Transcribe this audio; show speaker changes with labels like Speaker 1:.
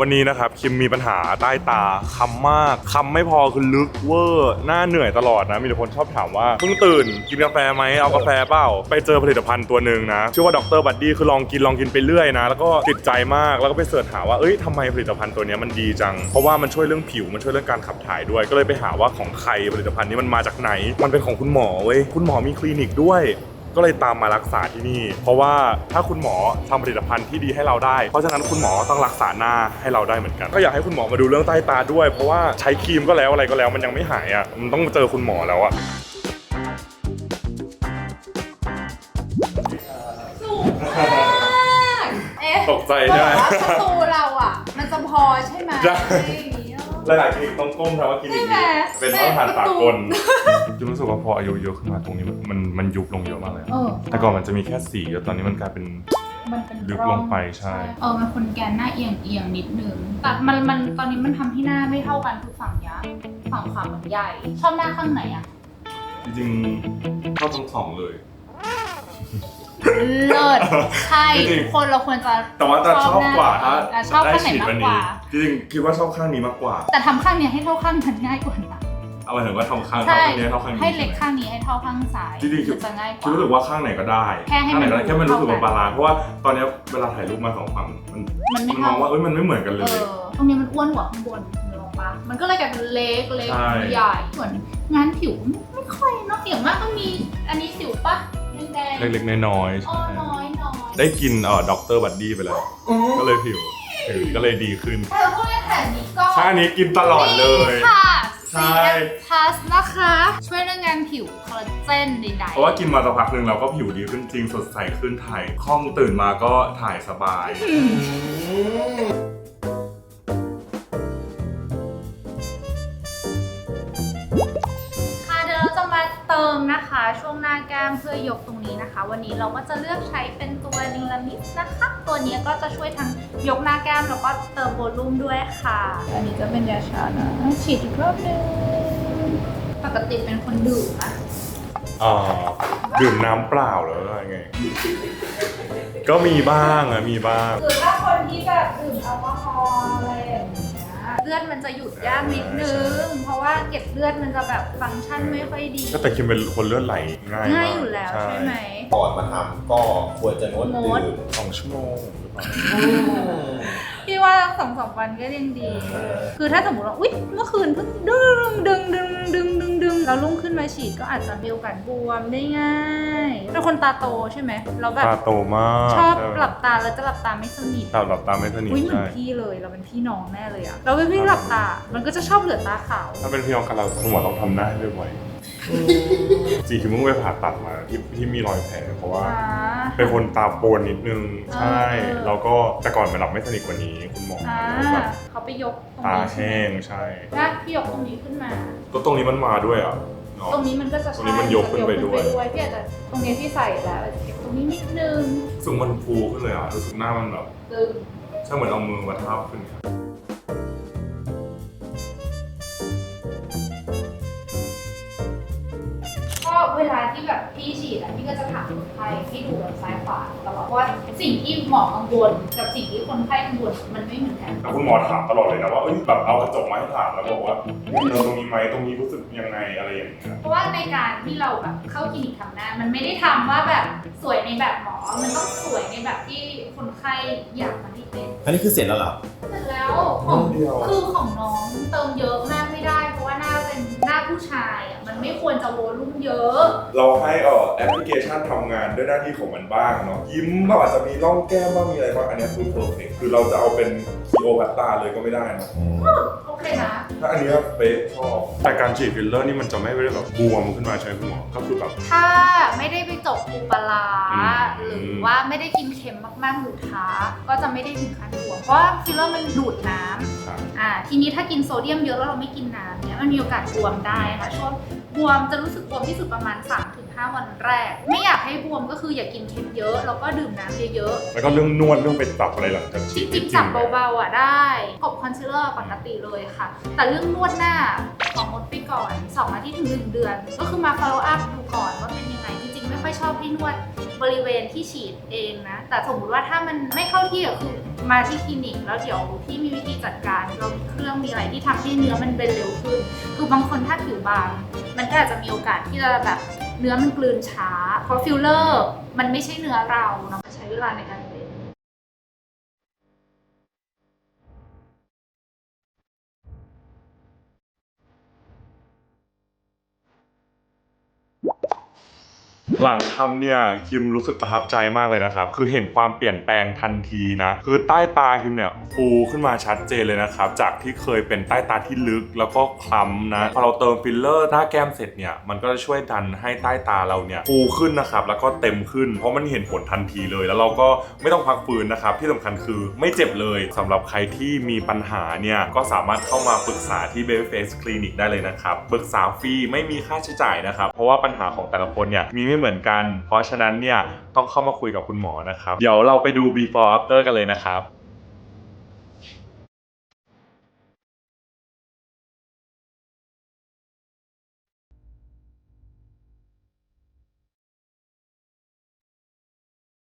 Speaker 1: วันนี้นะครับคิมมีปัญหาใต้ตาคำมากคำไม่พอคือลึกเวอร์หน้าเหนื่อยตลอดนะ มีคนชอบถามว่าเพิ่งตื่นกินกาแฟไหมเอากาแฟเปล่า ไปเจอผลิตภัณฑ์ตัวหนึ่งนะ ชื่อว่าดรบัดดี้คือลองกินลองกินไปเรื่อยนะ แล้วก็ติดใจมากแล้วก็ไปเสิร์ชหาว่าเอ้ยทำไมผลิตภัณฑ์ตัวนี้มันดีจัง เพราะว่ามันช่วยเรื่องผิวมันช่วยเรื่องการขับถ่ายด้วย ก็เลยไปหาว่าของใครผลิตภัณฑ์นี้มันมาจากไหน มันเป็นของคุณหมอเว้ยคุณหมอมีคลินิกด้วย ก็เลยตามมารักษาที่นี่ เพราะว่าถ้าคุณหมอทำผลิตภัณฑ์ที่ดีให้เราได้ เพราะฉะนั้นคุณหมอต้องรักษาหน้าให้เราได้เหมือนกัน ก็อยากให้คุณหมอมาดูเรื่องใต้ตาด้วย เพราะว่าใช้ครีมก็แล้วอะไรก็แล้วมันยังไม่หายอะ มันต้องเจอคุณหมอแล้วอะ
Speaker 2: สูงมากเอ๊ะ
Speaker 1: ตกใจใช่ไหม
Speaker 2: บอกว่าประตูเราอะ มันจะพอใช่ไหม
Speaker 1: ใช่
Speaker 2: อย่างนี้เนอะ
Speaker 1: หลายๆคลินิกต้องก้มทำว่าคลินิก
Speaker 2: ใช่
Speaker 1: นี้
Speaker 2: ไหม
Speaker 1: เป็นมาตรฐานสากล จะรู้สึกว่าพออายุเยอะขึ้นมาตรงนี้มัน มันมันยุบลงเยอะมากเลย
Speaker 2: เออ
Speaker 1: แต่ก่อนมันจะมีแค่สีแล้วตอนนี้มันกลายเป็น
Speaker 2: มันเป็น
Speaker 1: ลึก
Speaker 2: ร่อ
Speaker 1: ลงไปใช่
Speaker 2: เออมันคนแกนหน้าเอียงเอียงนิดนึงแต่มันมันตอนนี้มันทำให้หน้าไม่เท่ากันคือฝั่งยักษ์ฝั่งขวาเหมือนใหญ่ ชอบหน้าข้างไหนอะ
Speaker 1: จริงๆชอบทั้งสองเลย
Speaker 2: เลิศใช่
Speaker 1: จริงๆ
Speaker 2: คนเราควรจะ
Speaker 1: แต่ว่าแต่ชอบกว่าถ้า
Speaker 2: อะชอบข้างไหน
Speaker 1: ฉีด
Speaker 2: มาก
Speaker 1: วัน
Speaker 2: ก
Speaker 1: นี้
Speaker 2: ว่า
Speaker 1: จริงๆคิดว่าชอบข้างนี้มากกว่า
Speaker 2: แต่ทำข้างเนี้ยให้เท่าข้างมันง่ายกว่านะ
Speaker 1: เอาหมายถึงว่าทำข้าง
Speaker 2: ใช่
Speaker 1: ข้างนี้เท่าข้างนี้
Speaker 2: ให้เล็ก
Speaker 1: ใช่ไหม
Speaker 2: ข้างนี้ให้เท่าข้างซ้าย
Speaker 1: จริงๆคือ
Speaker 2: จะง่ายก
Speaker 1: คิด
Speaker 2: ว่า
Speaker 1: รู้สึกว่าข้างไหนก็ได้
Speaker 2: แค่ให้
Speaker 1: ข้างไหนก็ได้
Speaker 2: มัน
Speaker 1: แค่มันรู้สึกว่า
Speaker 2: เท่ากัน
Speaker 1: บาลานซ์เพราะว่าตอนเนี้ยเวลาถ่ายรูปมาสองฝั่งมัน
Speaker 2: มันไม่
Speaker 1: มันม
Speaker 2: เท่า
Speaker 1: องว่าเอ้ยมันไม่เหมือนกันเล
Speaker 2: เอย อตรงนี้มันอ้วนกว่าข้างบนนึกออกปะมันก็เลยกลายเป็นเล็กเล็ก
Speaker 1: ใช่
Speaker 2: ใหญ่ส่วนงานผิวไม่ค่อยเนาะอย่างมากก็มีอันนี้สิวปะแดงๆ
Speaker 1: เล็กๆน้อยๆ
Speaker 2: อ๋อ
Speaker 1: ใช่
Speaker 2: น้อยน้อย
Speaker 1: ได้กินเอ่อด็อกเตอร์บัดดี้ไปแล้ว ก็เลยผิวผิวก็เลยดีขึ้น
Speaker 2: เธอพูดแค่นี้ก็
Speaker 1: ใช่อันนี้กินตลอดเลย
Speaker 2: นี่ค่ะ
Speaker 1: ใช่
Speaker 2: CF Plus นะคะ ช่วยเรื่องงานผิวคอลลาเจนใด
Speaker 1: เพราะว่ากินมาสักพักหนึ่งเราก็ผิวดีขึ้นจริงสดใสขึ้นถ่ายคล่องตื่นมาก็ถ่ายสบาย
Speaker 2: ๆ นะคะช่วงหน้าแก้มเพื่อยกตรงนี้นะคะ วันนี้เราก็จะเลือกใช้เป็นตัวนิลามิสนะคะตัวนี้ก็จะช่วยทั้งยกหน้าแก้มแล้วก็เติมโวลูมด้วยค่ะ อันนี้ก็เป็นยาชานะฉีดอีกรอบหนึงปกติเป็นคนดื่มนะ
Speaker 1: อ่าดื่มน้ำเปล่าหรือว่าไง ก็มีบ้างอะมีบ้าง
Speaker 2: คือถ้าคนที่แบบดื่มแอลกอฮอล์อะไรอย่างเงี้ยเลือดมันจะหยุดยากนิดนึง เพราะว่าเก็บเลือดมันจะแบบฟังก์ชันไม่ค่อยดี
Speaker 1: ก็แต่คิมเป็นคนเลือดไหลง่ายมาก
Speaker 2: ง่ายอยู่แล้วใช่ไหม
Speaker 3: ก่อนมาทำก็ควรจะงด
Speaker 2: ง
Speaker 3: ดื่
Speaker 2: ด
Speaker 3: ม
Speaker 1: สองชั่วโมงหรือเปล่า
Speaker 2: พี่ว่าสองสามวันก็ยังดีคือถ้าสมมติว่าอุ๊ยเมื่อคืนเพิ่งดึงดึงดึงดึงดึงดึงแล้วรุ่งขึ้นมาฉีดก็อาจจะมีโอกาสบวมได้ง่ายเป็นคนตาโตใช่ไหมแล้วแบบ
Speaker 1: ตาโตมาก
Speaker 2: ชอบ
Speaker 1: ใช่
Speaker 2: หลับตาแล้วจะหลับตาไม่สนิท
Speaker 1: หลับหลับตาไม่สนิท
Speaker 2: อุ้ยเหมือน
Speaker 1: ใช่
Speaker 2: พี่เลยเราเป็นพี่น้องแน่เลยอะเราเป็นพี่หลับตา มันก็จะชอบเหลือตาขาว
Speaker 1: ถ้าเป็นพี่น้องกันเราคุณหมอต้องทำหน้าให้บ่อยๆ จีคิมเพิ่งไปผ่าตัดมาที่ที่มีรอยแผลเพราะว่า
Speaker 2: อ่า
Speaker 1: เป็นคนตาโปนนิดนึง ใช่
Speaker 2: เออ
Speaker 1: แล้วก็แต่ก่อนมันหลับไม่สนิทกว่านี้คุณหมอ
Speaker 2: อ่า
Speaker 1: แบบ
Speaker 2: เขาไปยกตรง
Speaker 1: ตา
Speaker 2: นี้ใช่
Speaker 1: แห้
Speaker 2: ไหม
Speaker 1: งใช่
Speaker 2: ถ้าพี่ยกตรงนี้ขึ้นมา
Speaker 1: ก็ตรงนี้มันมาด้วยอะเนาะ
Speaker 2: ตรงนี้มันก็จะ
Speaker 1: ตรงนี้มันยกขึ้นไปด้วย
Speaker 2: พี่อาจจะตรงนี้พี่ใส่แล้วอาจจะเก็บตรงนี้นิดนึง
Speaker 1: รู้สึกมันฟูขึ้นเลยอะรู้สึกหน้ามันแบบ
Speaker 2: ตึง
Speaker 1: ใช่เหมือนเอามือมาทาบขึ้นเนี่ย
Speaker 2: เวลาที่แบบพี่ฉีดอะพี่ก็จะถามคนไข้ให้ดูแบบซ้ายขวาตลอดว่าสิ่งที่หมอกังวลกับสิ่งที่คนไข้กังวลมันไม่เหมือนกัน
Speaker 1: แต่คุณหมอถามตลอดเลยนะว่าเอ้ยแบบเอากระจกมาให้ถามแล้วบอกว่าเราตรงนี้ไหมตรงนี้รู้สึกยังไงอะไรอย่างเงี้ย
Speaker 2: เพราะว่าในการที่เราแบบเข้าคลินิกทำหน้ามันไม่ได้ทำว่าแบบสวยในแบบหมอ มันต้องสวยในแบบที่คนไข้อยากมันที่เป็น
Speaker 3: อันนี้คือเสร็จแล้วเหรอ
Speaker 2: เสร็จแล้วของคือของน้องเติมเยอะมากไม่ได้เพราะ มันไม่ควรจะโวลุ่มเยอะ
Speaker 1: เราให้เอ่อแอปพลิเคชันทำงานด้วยหน้าที่ของมันบ้างเนาะยิ้มบ้างอาจจะมีร่องแก้มบ้างมีอะไรบ้างอันเนี้ยคือเพอร์เฟกคือเราจะเอาเป็นคีโอพัตตาเลยก็ไม่ได้เนอะ
Speaker 2: โอเคนะ
Speaker 1: ถ้าอันเนี้ยเป๊ะชอบแต่การฉีดฟิลเลอร์นี่มันจะไม่ได้แบบบวมขึ้นมาใช่ไหมคุณหมอก็คือแบบ
Speaker 2: ถ้าไม่ได้ไปจกปูปลาร้า
Speaker 1: อืม
Speaker 2: หรือว่าไม่ได้กินเค็มมากๆหรือท้า ก็จะไม่ได้ถึงขั้นบวมเพราะว่าฟิลเลอร์มันดูดน้ำ
Speaker 1: ครับ
Speaker 2: อ่าทีนี้ถ้ากินโซเดียมเยอะแล้วเราไม่กินน้ำเนี่ยมันมีโอกาสบวมได้ค่ะช่วงบวมจะรู้สึกบวมที่สุดประมาณ3-5 3-5 วันแรก ไม่อยากให้บวมก็คืออย่ากินเค็มเยอะ แล้วก็ดื่มน้ำเยอะๆ
Speaker 1: แล้วก็เรื่องนวดเรื่องไปจับอะไรหลังจาก
Speaker 2: จ
Speaker 1: ฉีด
Speaker 2: ริงๆจับเบาๆอะได้กบคอนซีลเลอร์ปกติเลยค่ะ แต่เรื่องนวดหน้าของมดไปก่อน 2 อาทิตย์ถึง 1 เดือน ก็คือมา follow up ดูก่อนว่าเป็นยังไง จริงๆ ไม่ค่อยชอบให้นวดบริเวณที่ฉีดเองนะ แต่สมมติว่าถ้ามันไม่เข้าที่ก็คือมาที่คลินิก แล้วเดี๋ยวที่มีวิธีจัดการเรามีเครื่องมีอะไรที่ทำให้เนื้อมันเบนเร็วขึ้น คือบางคนถ้าผิวบาง มันก็อาจจะมีโอกาสที่จะแบบเนื้อมันกลืนช้า เพราะฟิลเลอร์มันไม่ใช่เนื้อเราเนาะมันใช้เวลาในการ
Speaker 1: หลังทำเนี่ยคิมรู้สึกประทับใจมากเลยนะครับ คือเห็นความเปลี่ยนแปลงทันทีนะ คือใต้ตาคิมเนี่ยฟูขึ้นมาชัดเจนเลยนะครับ จากที่เคยเป็นใต้ตาที่ลึกแล้วก็คล้ำนะพอเราเติมฟิลเลอร์หน้าแก้มเสร็จเนี่ยมันก็จะช่วยดันให้ใต้ตาเราเนี่ยฟูขึ้นนะครับแล้วก็เต็มขึ้น เพราะมันเห็นผลทันทีเลย แล้วเราก็ไม่ต้องพักฟื้นนะครับที่สำคัญคือไม่เจ็บเลยสำหรับใครที่มีปัญหาเนี่ยก็สามารถเข้ามาปรึกษาที่ Babyface Clinic ได้เลยนะครับปรึกษาฟรีไม่มีค่าใช้จ่ายนะครับเพราะว่าปัญหาของแต่ละคนเนี่ยมีไม่เหมือนกัน เพราะฉะนั้นเนี่ยต้องเข้ามาคุยกับคุณหมอนะครับ เดี๋ยวเราไปดู before after กันเลยนะครับ